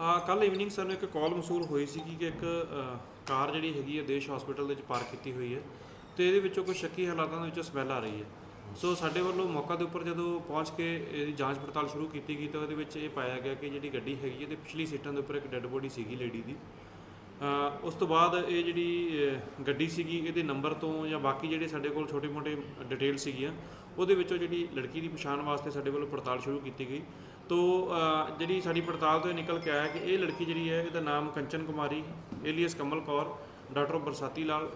ਹਾਂ ਕੱਲ ਇਵਨਿੰਗ ਸਾਨੂੰ ਇੱਕ ਕਾਲ ਮਸੂਲ ਹੋਈ ਸੀ ਕਿ ਇੱਕ ਕਾਰ ਜਿਹੜੀ ਹੈਗੀ ਹੈ ਦੇਸ਼ ਹਸਪੀਟਲ ਦੇ ਵਿੱਚ ਪਾਰਕ ਕੀਤੀ ਹੋਈ ਹੈ ਤੇ ਇਹਦੇ ਵਿੱਚੋਂ ਕੋਈ ਸ਼ੱਕੀ ਹਾਲਾਤਾਂ ਦੇ ਵਿੱਚੋਂ ਸਮੈਲ ਆ ਰਹੀ ਹੈ। ਸੋ ਸਾਡੇ ਵੱਲੋਂ ਮੌਕਾ ਦੇ ਉੱਪਰ ਜਦੋਂ ਪਹੁੰਚ ਕੇ ਇਹਦੀ ਜਾਂਚ ਪੜਤਾਲ ਸ਼ੁਰੂ ਕੀਤੀ ਗਈ ਤਾਂ ਉਹਦੇ ਵਿੱਚ ਇਹ ਪਾਇਆ ਗਿਆ ਕਿ ਜਿਹੜੀ ਗੱਡੀ ਹੈਗੀ ਇਹਦੇ ਪਿਛਲੀ ਸੀਟਾਂ ਦੇ ਉੱਪਰ ਇੱਕ ਡੈੱਡ ਬੋਡੀ ਸੀਗੀ ਲੇਡੀ ਦੀ। ਉਸ ਤੋਂ ਬਾਅਦ ਇਹ ਜਿਹੜੀ ਗੱਡੀ ਸੀਗੀ, ਇਹਦੇ ਨੰਬਰ ਤੋਂ ਜਾਂ ਬਾਕੀ ਜਿਹੜੇ ਸਾਡੇ ਕੋਲ ਛੋਟੇ-ਮੋਟੇ ਡਿਟੇਲ ਸੀਗੀਆਂ, ਉਹਦੇ ਵਿੱਚੋਂ ਜਿਹੜੀ ਲੜਕੀ ਦੀ ਪਛਾਣ ਵਾਸਤੇ ਸਾਡੇ ਵੱਲੋਂ ਪੜਤਾਲ ਸ਼ੁਰੂ ਕੀਤੀ ਗਈ। ਤੋ ਜਿਹੜੀ ਸਾਡੀ ਪੜਤਾਲ ਤੋਂ ਇਹ ਨਿਕਲ ਕੇ ਆਇਆ ਕਿ ਇਹ ਲੜਕੀ ਜਿਹੜੀ ਹੈ, ਇਹਦਾ ਨਾਮ ਕੰਚਨ ਕੁਮਾਰੀ, ਏਲੀਅਸ ਕਮਲ ਕੌਰ, ਡਾਕਟਰ ਬਰਸਾਤੀ ਲਾਲ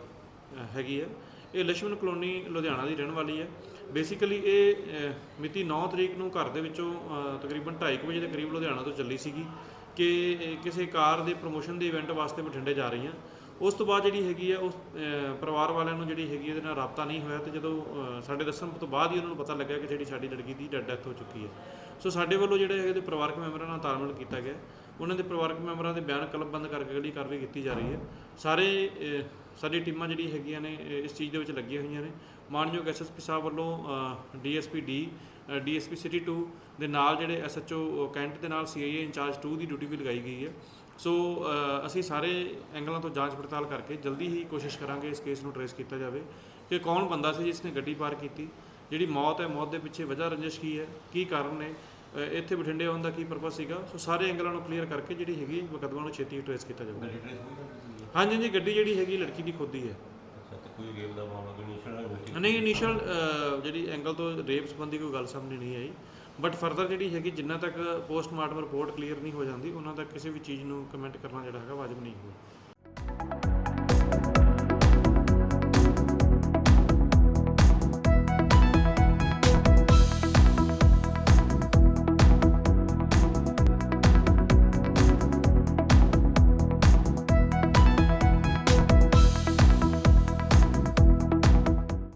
ਹੈਗੀ ਹੈ। ਇਹ ਲక్ష్ਮਣ ਕਲੋਨੀ ਲੁਧਿਆਣਾ ਦੀ ਰਹਿਣ ਵਾਲੀ ਹੈ। ਬੇਸਿਕਲੀ ਇਹ ਅ, ਮਿਤੀ 9 ਤਰੀਕ ਨੂੰ ਘਰ ਦੇ ਵਿੱਚੋਂ ਅ, ਤਕਰੀਬਨ 2:30 ਵਜੇ ਦੇ ਕਰੀਬ ਲੁਧਿਆਣਾ ਤੋਂ ਚੱਲੀ ਸੀਗੀ ਕਿ ਇਹ ਕਿਸੇ ਕਾਰ ਦੇ ਪ੍ਰੋਮੋਸ਼ਨ ਦੇ ਇਵੈਂਟ ਵਾਸਤੇ ਬਠਿੰਡੇ ਜਾ ਰਹੀ ਰਹੀਆਂ। ਉਸ ਤੋਂ ਬਾਅਦ ਜਿਹੜੀ ਹੈਗੀ ਆ ਉਸ ਅ, ਪਰਿਵਾਰ ਵਾਲਿਆਂ ਨੂੰ ਜਿਹੜੀ ਹੈਗੀ ਇਹਦੇ ਨਾਲ ਰਾਬਤਾ ਨਹੀਂ ਹੋਇਆ ਤੇ ਜਦੋਂ ਅ, ਸਾਡੇ ਦੱਸਣ ਤੋਂ ਬਾਅਦ ਹੀ ਉਹਨਾਂ ਨੂੰ ਪਤਾ ਲੱਗਿਆ ਕਿ ਜਿਹੜੀ ਸਾਡੀ ਲੜਕੀ ਦੀ ਡੈਡ ਡੈਥ ਹੋ ਚੁੱਕੀ ਹੈ। ਸੋ ਸਾਡੇ ਵੱਲੋਂ ਜਿਹੜੇ ਹੈਗੇ ਤੇ ਪਰਿਵਾਰਕ ਮੈਂਬਰਾਂ ਨਾਲ ਤਾਲਮੇਲ ਕੀਤਾ ਗਿਆ। ਉਹਨਾਂ ਦੇ ਪਰਿਵਾਰਕ ਮੈਂਬਰਾਂ ਦੇ ਬਿਆਨ ਕਲਮਬੰਦ ਕਰਕੇ ਅਗਲੀ ਕਾਰਵਾਈ ਕੀਤੀ ਜਾ ਰਹੀ ਹੈ। ਸਾਰੇ ਅ, ਸਾਡੀ ਟੀਮਾਂ ਜਿਹੜੀ ਹੈਗੀਆਂ ਨੇ ਇਸ ਚੀਜ਼ ਦੇ ਵਿੱਚ ਲੱਗੀਆਂ ਹੋਈਆਂ ਨੇ। ਮਾਨਯੋਗ ਐਸਐਸਪੀ ਸਾਹਿਬ ਵੱਲੋਂ ਡੀਐਸਪੀ ਡੀ ਡੀਐਸਪੀ ਸਿਟੀ 2 ਦੇ ਨਾਲ ਜਿਹੜੇ ਐਸਐਚਓ ਕੈਂਟ ਦੇ ਨਾਲ ਸੀਆਈਏ ਇੰਚਾਰਜ 2 ਦੀ ਡਿਊਟੀ ਵੀ ਲਗਾਈ ਗਈ ਹੈ। ਸੋ ਅਸੀਂ ਸਾਰੇ ਐਂਗਲਾਂ ਤੋਂ ਜਾਂਚ ਪੜਤਾਲ ਕਰਕੇ ਜਲਦੀ ਹੀ ਕੋਸ਼ਿਸ਼ ਕਰਾਂਗੇ ਇਸ ਕੇਸ ਨੂੰ ਟਰੇਸ ਕੀਤਾ ਜਾਵੇ ਕਿ ਕੌਣ ਬੰਦਾ ਸੀ ਜਿਸ ਨੇ ਗੱਡੀ ਪਾਰ ਕੀਤੀ, ਜਿਹੜੀ ਮੌਤ ਹੈ, ਮੌਤ ਦੇ ਪਿੱਛੇ ਵਜ੍ਹਾ ਰੰਜਿਸ਼ ਕੀ ਹੈ, ਕੀ ਕਾਰਨ ਨੇ ਇੱਥੇ ਬਠਿੰਡੇ ਆਉਣ ਦਾ ਕੀ ਪਰਪਸ ਸੀਗਾ? ਸੋ ਸਾਰੇ ਐਂਗਲਾਂ ਨੂੰ ਕਲੀਅਰ ਕਰਕੇ ਜਿਹੜੀ ਹੈਗੀ ਮੁਕੱਦਮਾ ਨੂੰ ਛੇਤੀ ਟਰੇਸ ਕੀਤਾ ਜਾਊਗਾ। ਹਾਂਜੀ ਹਾਂਜੀ ਗੱਡੀ ਜਿਹੜੀ ਹੈਗੀ ਲੜਕੀ ਦੀ ਖੁਦ ਹੀ ਹੈ। ਅੱਛਾ ਤੇ ਕੋਈ ਗੇਮ ਦਾ ਮਾਮਲਾ ਕੋਈ ਨਿਸ਼ਾਨ ਨਹੀਂ ਇਨੀਸ਼ੀਅਲ ਜਿਹੜੀ ਐਂਗਲ ਤੋਂ ਰੇਪ ਸੰਬੰਧੀ ਕੋਈ ਗੱਲ ਸਾਹਮਣੇ ਨਹੀਂ ਆਈ। ਬਟ ਫਰਦਰ ਜਿਹੜੀ ਹੈਗੀ ਜਿੰਨਾ ਤੱਕ ਪੋਸਟਮਾਰਟਮ ਰਿਪੋਰਟ ਕਲੀਅਰ ਨਹੀਂ ਹੋ ਜਾਂਦੀ ਉਹਨਾਂ ਤੱਕ ਕਿਸੇ ਵੀ ਚੀਜ਼ ਨੂੰ ਕਮੈਂਟ ਕਰਨਾ ਜਿਹੜਾ ਹੈਗਾ ਵਾਜਬ ਨਹੀਂ ਹੋਊਗਾ